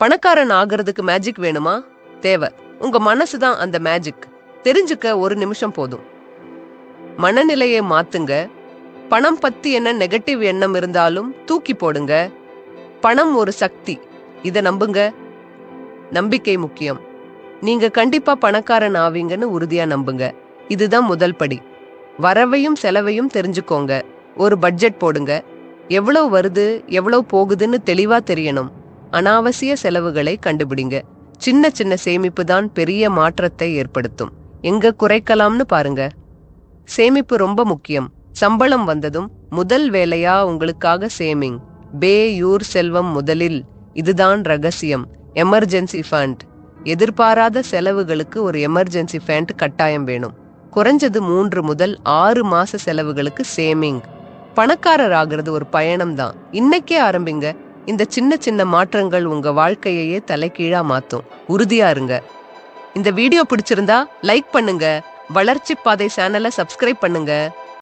பணக்காரன் ஆகிறதுக்கு மேஜிக் வேணுமா? தேவை உங்க மனசு தான் அந்த மேஜிக் தெரிஞ்சுக்க ஒரு நிமிஷம் போதும். மனநிலையை மாத்துங்க. பணம் பத்தி என்ன நெகட்டிவ் எண்ணம் இருந்தாலும் தூக்கி போடுங்க. பணம் ஒரு சக்தி. இதை நம்புங்க. நம்பிக்கை முக்கியம். நீங்க கண்டிப்பா பணக்காரன் ஆவீங்கன்னு உறுதியா நம்புங்க. இதுதான் முதல் படி. வரவையும் செலவையும் தெரிஞ்சுக்கோங்க. ஒரு பட்ஜெட் போடுங்க. எவ்வளவு வருது எவ்வளவு போகுதுன்னு தெளிவா தெரியணும். அனாவசிய செலவுகளை கண்டுபிடிங்க. சின்ன சின்ன சேமிப்பு தான் பெரிய மாற்றத்தை ஏற்படுத்தும். எங்க குறைக்கலாம்னு பாருங்க. சேமிப்பு ரொம்ப முக்கியம். சம்பளம் வந்ததும் முதல் வேலையா உங்களுக்காக சேமிங். பே யூர் செல்வம் முதலில். இதுதான் ரகசியம். Emergency fund. எதிர்பாராத செலவுகளுக்கு ஒரு எமர்ஜென்சி ஃபண்ட் கட்டாயம் வேணும். குறைஞ்சது மூன்று முதல் ஆறு மாச செலவுகளுக்கு சேமிங். பணக்காரர் ஆகிறது ஒரு பயணம் தான். இன்னைக்கே ஆரம்பிங்க. இந்த சின்ன சின்ன மாற்றங்கள் உங்க வாழ்க்கையையே தலைகீழா மாத்தும். உறுதியா இருங்க. இந்த வீடியோ பிடிச்சிருந்தா லைக் பண்ணுங்க. வளர்ச்சி பாதை சேனலை சப்ஸ்கிரைப் பண்ணுங்க.